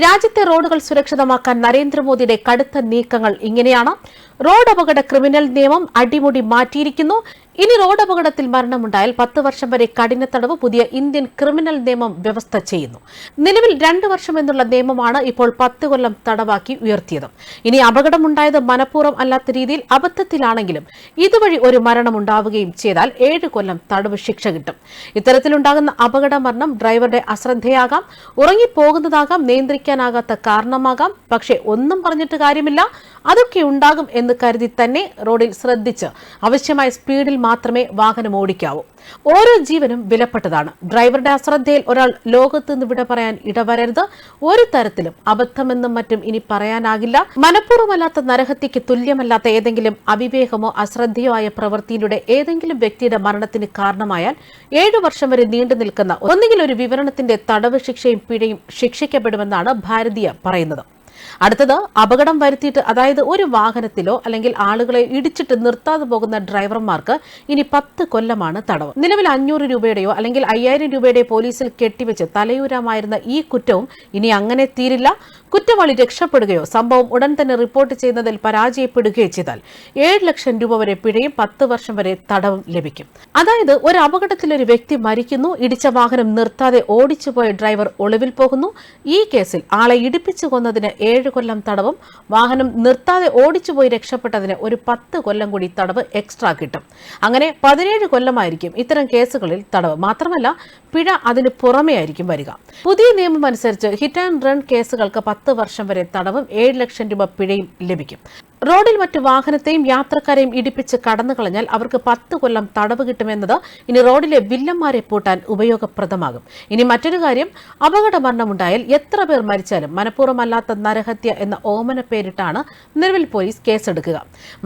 രാജ്യത്തെ റോഡുകൾ സുരക്ഷിതമാക്കാൻ നരേന്ദ്രമോദിയുടെ കടുത്ത നീക്കങ്ങൾ ഇങ്ങനെയാണ്. റോഡ് അപകട ക്രിമിനൽ നിയമം അടിമുടി മാറ്റിയിരിക്കുന്നു. ഇനി റോഡ് അപകടത്തിൽ മരണമുണ്ടായാൽ പത്ത് വർഷം വരെ കഠിന തടവ് പുതിയ ഇന്ത്യൻ ക്രിമിനൽ നിയമം വ്യവസ്ഥ ചെയ്യുന്നു. നിലവിൽ രണ്ട് വർഷം എന്നുള്ള നിയമമാണ് ഇപ്പോൾ പത്ത് കൊല്ലം തടവാക്കി ഉയർത്തിയത്. ഇനി അപകടമുണ്ടായത് മനഃപൂർവം അല്ലാത്ത രീതിയിൽ അബദ്ധത്തിലാണെങ്കിലും ഇതുവഴി ഒരു മരണമുണ്ടാവുകയും ചെയ്താൽ ഏഴ് കൊല്ലം തടവ് ശിക്ഷ കിട്ടും. ഇത്തരത്തിലുണ്ടാകുന്ന അപകട മരണം ഡ്രൈവറുടെ അശ്രദ്ധയാകാം ഉറങ്ങിപ്പോകുന്നതാകാം നിയന്ത്രിക്കാനാകാത്ത കാരണമാകാം. പക്ഷേ ഒന്നും പറഞ്ഞിട്ട് കാര്യമില്ല അതൊക്കെ ഉണ്ടാകും എന്ന് കരുതി തന്നെ റോഡിൽ ശ്രദ്ധിച്ച് ആവശ്യമായ സ്പീഡിൽ മാത്രമേ വാഹനം ഓടിക്കാവൂ. ഓരോ ജീവനും വിലപ്പെട്ടതാണ്. ഡ്രൈവറുടെ അശ്രദ്ധയിൽ ഒരാൾ ലോകത്ത് നിന്ന് വിട പറയാൻ ഇടവരരുത്. ഒരു തരത്തിലും അബദ്ധമെന്നും മറ്റും ഇനി പറയാനാകില്ല. മനഃപൂർവമല്ലാത്ത നരഹത്യക്ക് തുല്യമല്ലാത്ത ഏതെങ്കിലും അവിവേകമോ അശ്രദ്ധയോ ആയ പ്രവൃത്തിയിലൂടെ ഏതെങ്കിലും വ്യക്തിയുടെ മരണത്തിന് കാരണമായാൽ ഏഴു വർഷം വരെ നീണ്ടു നിൽക്കുന്ന ഒന്നുകിൽ ഒരു വിവരണത്തിന്റെ തടവ് ശിക്ഷയും പിഴയും ശിക്ഷിക്കപ്പെടുമെന്നാണ് ഭാരതീയ പറയുന്നത്. അടുത്തത് അപകടം വരുത്തിയിട്ട് അതായത് ഒരു വാഹനത്തിലോ അല്ലെങ്കിൽ ആളുകളെ ഇടിച്ചിട്ട് നിർത്താതെ പോകുന്ന ഡ്രൈവർമാർക്ക് ഇനി പത്ത് കൊല്ലമാണ് തടവ്. നിലവിൽ അഞ്ഞൂറ് രൂപയുടെയോ അല്ലെങ്കിൽ അയ്യായിരം രൂപയുടെയോ പോലീസിൽ കെട്ടിവെച്ച് തലയൂരാമായിരുന്ന ഈ കുറ്റവും ഇനി അങ്ങനെ തീരില്ല. കുറ്റവാളി രക്ഷപ്പെടുകയോ സംഭവം ഉടൻ തന്നെ റിപ്പോർട്ട് ചെയ്യുന്നതിൽ പരാജയപ്പെടുകയോ ചെയ്താൽ ഏഴ് ലക്ഷം രൂപ വരെ പിഴയും പത്ത് വർഷം വരെ തടവും ലഭിക്കും. അതായത് ഒരു അപകടത്തിൽ ഒരു വ്യക്തി മരിക്കുന്നു ഇടിച്ച വാഹനം നിർത്താതെ ഓടിച്ചുപോയ ഡ്രൈവർ ഒളിവിൽ പോകുന്നു. ഈ കേസിൽ ആളെ ഇടിപ്പിച്ചു കൊന്നതിന് ഏഴ് കൊല്ലം തടവും വാഹനം നിർത്താതെ ഓടിച്ചുപോയി രക്ഷപ്പെട്ടതിന് ഒരു പത്ത് കൊല്ലം കൂടി തടവ് എക്സ്ട്രാ കിട്ടും. അങ്ങനെ പതിനേഴ് കൊല്ലമായിരിക്കും ഇത്തരം കേസുകളിൽ തടവ്. മാത്രമല്ല പിഴ അതിന് പുറമേ ആയിരിക്കും വരിക. പുതിയ നിയമം അനുസരിച്ച് ഹിറ്റ് ആൻഡ് റൺ കേസുകൾക്ക് പത്ത് വർഷം വരെ തടവും ഏഴ് ലക്ഷം രൂപ പിഴയും ലഭിക്കും. റോഡിൽ മറ്റ് വാഹനത്തെയും യാത്രക്കാരെയും ഇടിപ്പിച്ച് കടന്നു കളഞ്ഞാൽ അവർക്ക് പത്ത് കൊല്ലം തടവ് കിട്ടുമെന്നത് ഇനി റോഡിലെ വില്ലന്മാരെ പൂട്ടാൻ ഉപയോഗപ്രദമാകും. ഇനി മറ്റൊരു കാര്യം അപകട മരണമുണ്ടായാൽ എത്ര പേർ മരിച്ചാലും മനഃപൂർവമല്ലാത്ത നരഹത്യ എന്ന ഓമന പേരിട്ടാണ് നിലവിൽ പോലീസ് കേസെടുക്കുക.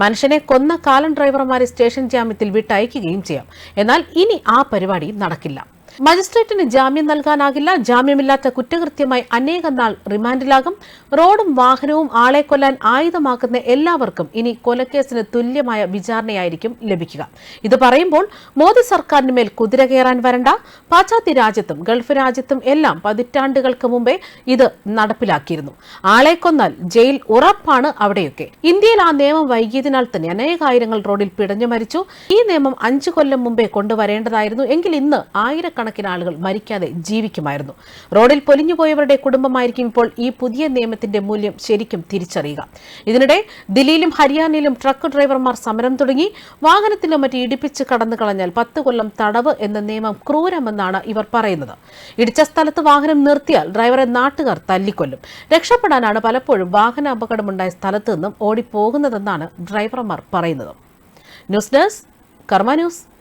മനുഷ്യനെ കൊന്ന കാലൻ ഡ്രൈവർമാരെ സ്റ്റേഷൻ ജാമ്യത്തിൽ വിട്ടയക്കുകയും ചെയ്യാം. എന്നാൽ ഇനി ആ പരിപാടി നടക്കില്ല. മജിസ്ട്രേറ്റിന് ജാമ്യം നൽകാനാകില്ല. ജാമ്യമില്ലാത്ത കുറ്റകൃത്യമായി അനേകം നാൾ റിമാൻഡിലാകും. റോഡും വാഹനവും ആളെ കൊല്ലാൻ ആയുധമാക്കുന്ന എല്ലാവർക്കും ഇനി കൊലക്കേസിന് തുല്യമായ വിചാരണയായിരിക്കും ലഭിക്കുക. ഇത് പറയുമ്പോൾ മോദി സർക്കാരിന് മേൽ കുതിര കയറാൻ വരണ്ട. പാശ്ചാത്യ രാജ്യത്തും ഗൾഫ് രാജ്യത്തും എല്ലാം പതിറ്റാണ്ടുകൾക്ക് മുമ്പേ ഇത് നടപ്പിലാക്കിയിരുന്നു. ആളെ കൊന്നാൽ ജയിൽ ഉറപ്പാണ് അവിടെയൊക്കെ. ഇന്ത്യയിൽ ആ നിയമം വൈകിയതിനാൽ തന്നെ അനേകായിരങ്ങൾ റോഡിൽ പിടഞ്ഞു മരിച്ചു. ഈ നിയമം അഞ്ചു കൊല്ലം മുമ്പേ കൊണ്ടുവരേണ്ടതായിരുന്നു. എങ്കിൽ ഇന്ന് ആയിരക്കണക്കിന് ആളുകൾ മരിക്കാതെ ജീവിക്കുമായിരുന്നു. റോഡിൽ പൊലിഞ്ഞുപോയവരുടെ കുടുംബമായിരിക്കും ഇപ്പോൾ ഈ പുതിയ നിയമത്തിന്റെ മൂല്യം ശരിക്കും തിരിച്ചറിയുക. ഇതിനിടെ ദില്ലിയിലും ഹരിയാനയിലും ട്രക്ക് ഡ്രൈവർമാർ സമരം തുടങ്ങി. വാഹനത്തിലും മറ്റ് ഇടിപ്പിച്ച് കടന്നു കളഞ്ഞാൽ പത്ത് കൊല്ലം തടവ് എന്ന നിയമം ക്രൂരമെന്നാണ് ഇവർ പറയുന്നത്. ഇടിച്ച സ്ഥലത്ത് വാഹനം നിർത്തിയാൽ ഡ്രൈവറെ നാട്ടുകാർ തല്ലിക്കൊല്ലും. രക്ഷപ്പെടാനാണ് പലപ്പോഴും വാഹന അപകടമുണ്ടായ സ്ഥലത്ത് നിന്നും ഓടിപ്പോകുന്നതെന്നാണ് ഡ്രൈവർമാർ പറയുന്നത്. News desk Karma news.